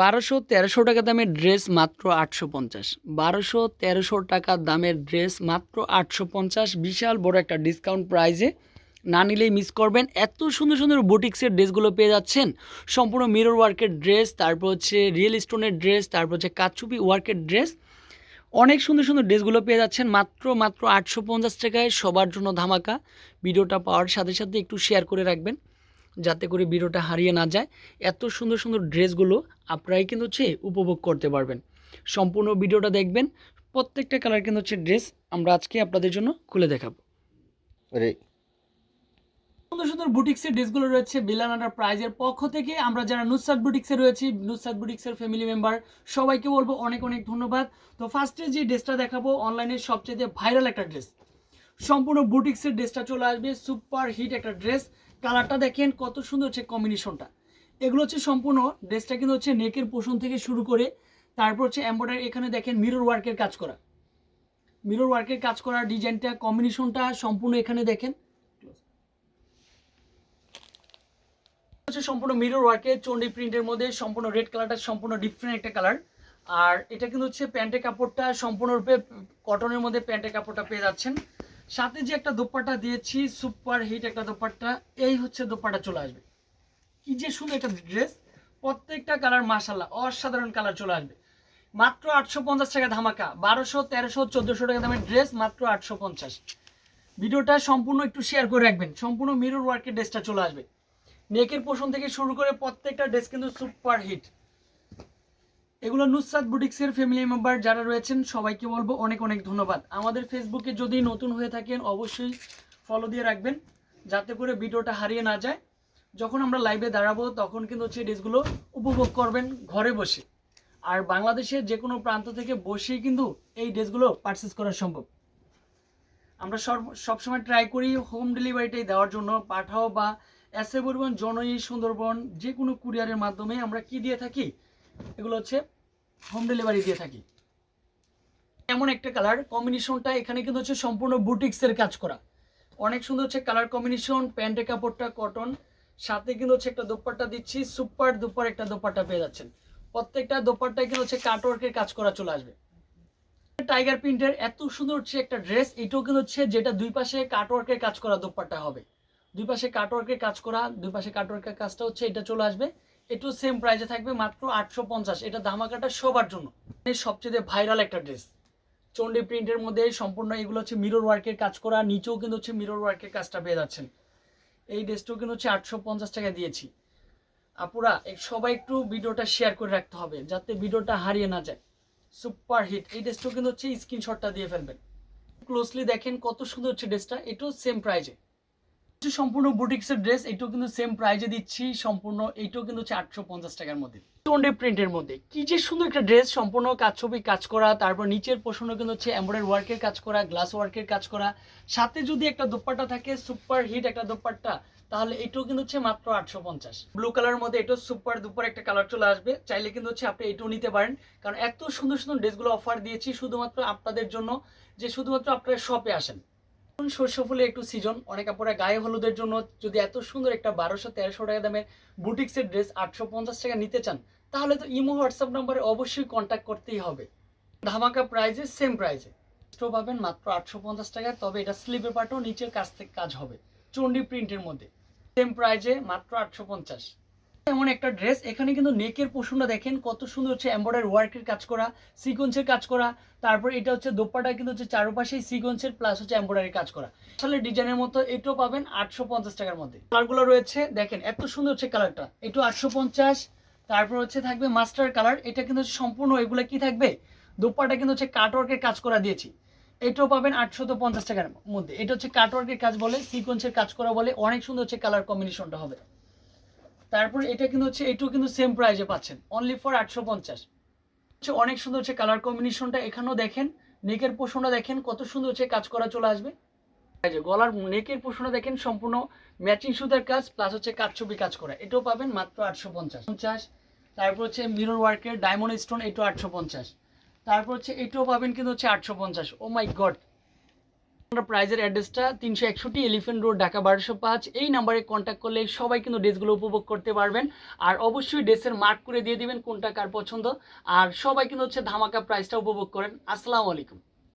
বারোশো তেরোশো টাকা দামের ড্রেস মাত্র আটশো পঞ্চাশ। বারোশো তেরোশো টাকা দামের ড্রেস মাত্র আটশো পঞ্চাশ। বিশাল বড় একটা ডিসকাউন্ট প্রাইজে না নিলেই মিস করবেন। এত সুন্দর সুন্দর বুটিক্সের ড্রেসগুলো পেয়ে যাচ্ছেন। সম্পূর্ণ মিরর ওয়ার্কের ড্রেস, তারপর হচ্ছে রিয়েল স্টোনের ড্রেস, তারপর হচ্ছে কাচুপি ওয়ার্কের ড্রেস। অনেক সুন্দর সুন্দর ড্রেসগুলো পেয়ে যাচ্ছেন। মাত্র মাত্র আটশো পঞ্চাশ টাকায় সবার জন্য ধামাকা। ভিডিওটা পাওয়ার সাথে সাথে একটু শেয়ার করে রাখবেন। যাতে করে ভিডিওটা হারিয়ে না যায় এত সুন্দর সুন্দর ড্রেসগুলো আপনারাই কিন্তু হচ্ছে উপভোগ করতে পারবেন। সম্পূর্ণ ভিডিওটা দেখবেন প্রত্যেকটা কালার কিন্তু হচ্ছে ড্রেস আমরা আজকে আপনাদের জন্য খুলে দেখাবো। সুন্দর সুন্দর বুটিক্সের ড্রেসগুলো রয়েছে বিলানাডার প্রাইজের পক্ষ থেকে। আমরা যারা নুসাদ বুটিক্সে রয়েছি নুসাদ বুটিক্সের ফ্যামিলি মেম্বার সবাইকে বলব অনেক অনেক ধন্যবাদ। তো ফার্স্টে যে ড্রেসটা দেখাবো অনলাইনে সবচেয়ে ভাইরাল একটা ড্রেস সম্পূর্ণ বুটিক্সের ড্রেসটা চলে আসবে সুপার হিট একটা ড্রেস কালারটা দেখেন কত সুন্দর হচ্ছে কম্বিনেশনটা এগুলো হচ্ছে সম্পূর্ণ ড্রেসটা কিন্তু হচ্ছে নেকের পোষণ থেকে শুরু করে, তারপর হচ্ছে এম্বয়ডারি এখানে দেখেন মিরর ওয়ার্কের কাজ করা। মিরর ওয়ার্কের কাজ করা ডিজাইনটা কম্বিনেশনটা সম্পূর্ণ এখানে দেখেন। হচ্ছে সম্পূর্ণ মিরর ওয়ার্কের চন্ডি প্রিন্টের মধ্যে সম্পূর্ণ রেড কালারটা সম্পূর্ণ ডিফারেন্ট একটা কালার আর এটা কিন্তু হচ্ছে প্যান্টের কাপড়টা সম্পূর্ণরূপে কটনের মধ্যে প্যান্টের কাপড়টা পেয়ে যাচ্ছেন। সাথে যে একটা দোপাট্টা দিয়েছি সুপার হিট একটা দোপাট্টা, এই হচ্ছে দোপাট্টা চলে আসবে। কি যে সুন্দর একটা ড্রেস প্রত্যেকটা কালার মাসাল্লাহ অসাধারণ কালার চলে আসবে। মাত্র আটশো পঞ্চাশ টাকা ধামাকা, বারোশো, তেরোশো, চোদ্দোশো টাকা দামের ড্রেস মাত্র আটশো পঞ্চাশ। ভিডিওটা সম্পূর্ণ একটু শেয়ার করে রাখবেন, সম্পূর্ণ মিরর ওয়ার্কের ড্রেসটা চলে আসবে। নেকের পোষণ থেকে শুরু করে প্রত্যেকটা ড্রেস কিন্তু সুপার হিট এগুলো নুসরাত বুটিক্সের ফ্যামিলি মেম্বার যারা রয়েছেন, সবাইকে বলব অনেক অনেক ধন্যবাদ। আমাদের ফেসবুকে যদি নতুন হয়ে থাকেন, অবশ্যই ফলো দিয়ে রাখবেন, যাতে করে ভিডিওটা হারিয়ে না যায়। যখন আমরা লাইভে দাঁড়াবো, তখন কিন্তু হচ্ছে ড্রেসগুলো উপভোগ করবেন ঘরে বসে। আর বাংলাদেশের যে কোনো প্রান্ত থেকে বসেই কিন্তু এই ড্রেসগুলো পারচেস করা সম্ভব। আমরা সব- সবসময় ট্রাই করি হোম ডেলিভারিটাই দেওয়ার জন্য। পাঠাও বা এসএ পরিবহন, জনই, সুন্দরবন যে কোনো কুরিয়ারের মাধ্যমে আমরা কি দিয়ে থাকি, এগুলো হচ্ছে হোম ডেলিভারি দিয়ে থাকি। এমন একটা কালার কম্বিনেশনটা এখানে কিন্তু হচ্ছে সম্পূর্ণ বুটিক্সের কাজ করা। অনেক সুন্দর হচ্ছে কালার কম্বিনেশন প্যান্টের কাপড়টা কটন সাথে কিন্তু হচ্ছে একটা দোপাট্টা দিচ্ছি সুপার দুপার একটা দোপাট্টা পেয়ে যাচ্ছেন। প্রত্যেকটা দোপাট্টায় কিন্তু হচ্ছে কাটওয়ার্কের কাজ করা চলে আসবে। টাইগার প্রিন্টের এত সুন্দর হচ্ছে একটা ড্রেস এটাও কিন্তু হচ্ছে যেটা দুই পাশে কাটওয়ার্কের কাজ করা দোপাট্টা হবে। দুই পাশে কাটওয়ার্কের কাজ করা, দুই পাশে কাটওয়ার্কের কাজটা হচ্ছে এটা চলে আসবে। এটু সেম প্রাইসে থাকবে মাত্র আটশো পঞ্চাশ। এটা ধামাকাটা সবার জন্য। সবচেয়ে ভাইরাল একটা ড্রেস চন্ডি প্রিন্টের মধ্যে সম্পূর্ণ এগুলো হচ্ছে মিরর ওয়ার্কের কাজ করা, নিচেও কিন্তু হচ্ছে মিরর ওয়ার্কের কাজটা পেয়ে যাচ্ছেন। এই ড্রেসটাও কিন্তু হচ্ছে আটশো পঞ্চাশ টাকা দিয়েছি। আপুরা সবাই একটু ভিডিওটা শেয়ার করে রাখতে হবে, যাতে ভিডিওটা হারিয়ে না যায়। সুপার হিট এই ড্রেসটাও কিন্তু হচ্ছে স্ক্রিনশটটা দিয়ে ফেলবেন। ক্লোজলি দেখেন কত সুন্দর হচ্ছে ড্রেসটা এটাও সেম প্রাইজে সম্পূর্ণ বুটিক্সের ড্রেস এটাও কিন্তু সেম প্রাইজে দিচ্ছি, সম্পূর্ণ এইটাও কিন্তু আটশো পঞ্চাশ টাকার মধ্যে। টোন্ডে প্রিন্টের মধ্যে। কি যে সুন্দর একটা ড্রেস সম্পূর্ণ কাজ ছবি কাজ করা, তারপর নিচের পোষণও কিন্তু হচ্ছে এমব্রয়ডারি ওয়ার্কের কাজ করা গ্লাস ওয়ার্কের কাজ করা। সাথে যদি একটা দোপাট্টা থাকে সুপার হিট একটা দোপাট্টা, তাহলে এটাও কিন্তু হচ্ছে মাত্র আটশো পঞ্চাশ। ব্লু কালার মধ্যে এটাও সুপার দুপার একটা কালার চলে আসবে। চাইলে কিন্তু হচ্ছে আপনি এটাও নিতে পারেন। কারণ এত সুন্দর সুন্দর ড্রেসগুলো অফার দিয়েছি, শুধুমাত্র আপনাদের জন্য, যে শুধুমাত্র আপনারা শপে আসেন। এখন শস্য ফুলে একটু সিজন অনেক আপনারা গায়ে হলুদের জন্য যদি এত সুন্দর একটা বারোশো, তেরোশো টাকা দামের বুটিক্সের ড্রেস আটশো পঞ্চাশ টাকা নিতে চান, তাহলে তো ইমো, হোয়াটসঅ্যাপ নাম্বারে অবশ্যই কন্ট্যাক্ট করতেই হবে। ধামাকা প্রাইজে সেম প্রাইজে স্টো পাবেন মাত্র আটশো পঞ্চাশ টাকায় তবে এটা স্লিপের পাটও নিচের কাছ থেকে কাজ হবে চন্ডি প্রিন্টের মধ্যে। সেম প্রাইজে মাত্র আটশো পঞ্চাশ। এমন একটা ড্রেস এখানে কিন্তু নেকের পোষণটা দেখেন, কত সুন্দর হচ্ছে এম্বয়ডারি ওয়ার্কের কাজ করা সিকোয়েন্সের কাজ করা, তারপর এটা হচ্ছে দোপাটা কিন্তু হচ্ছে চারপাশেই সিকোয়েন্সের প্লাস হচ্ছে এম্বয়ডারি কাজ করা। আসলে ডিজাইনের মতো এটাও পাবেন আটশো পঞ্চাশ টাকার মধ্যে। কালারগুলো রয়েছে, দেখেন এত সুন্দর হচ্ছে কালারটা একটু আটশো পঞ্চাশ, তারপর হচ্ছে থাকবে মাস্টার কালার এটা কিন্তু সম্পূর্ণ এগুলো কি থাকবে? দোপাটা কিন্তু হচ্ছে কাটওয়ার্কের কাজ করা দিয়েছি, এটাও পাবেন আটশো তো পঞ্চাশ টাকার মধ্যে। এটা হচ্ছে কাটওয়ার্কের কাজ বলে সিকোয়েন্সের কাজ করা বলে, অনেক সুন্দর হচ্ছে কালার কম্বিনেশনটা হবে। তারপর এটা কিন্তু হচ্ছে, এটাও কিন্তু সেম প্রাইজে পাচ্ছেন। অনলি ফর আটশো পঞ্চাশ। হচ্ছে অনেক সুন্দর হচ্ছে কালার কম্বিনেশনটা এখানেও দেখেন। নেকের পোষণটা দেখেন, কত সুন্দর হচ্ছে কাজ করা চলে আসবে। যে গলার নেকের পোষণটা দেখেন, সম্পূর্ণ ম্যাচিং সুতার কাজ প্লাস হচ্ছে কাঠছবি কাজ করা। এটাও পাবেন মাত্র আটশো পঞ্চাশ। পঞ্চাশ তারপর হচ্ছে মিরর ওয়ার্কের ডায়মন্ড স্টোন এটাও আটশো পঞ্চাশ। তারপর হচ্ছে এটাও পাবেন কিন্তু হচ্ছে আটশো পঞ্চাশ। ও মাই গড আমরা প্রাইজের অ্যাড্রেসটা তিনশো একষট্টি এলিফেন্ট রোড ঢাকা বারোশো পাঁচ। এই নাম্বারে কন্ট্যাক্ট করলে সবাই কিন্তু ড্রেসগুলো উপভোগ করতে পারবেন। আর অবশ্যই ড্রেসের মার্ক করে দিয়ে দিবেন কোনটা কার পছন্দ। আর সবাই কিন্তু হচ্ছে ধামাকা প্রাইসটা উপভোগ করেন। আসসালামু আলাইকুম।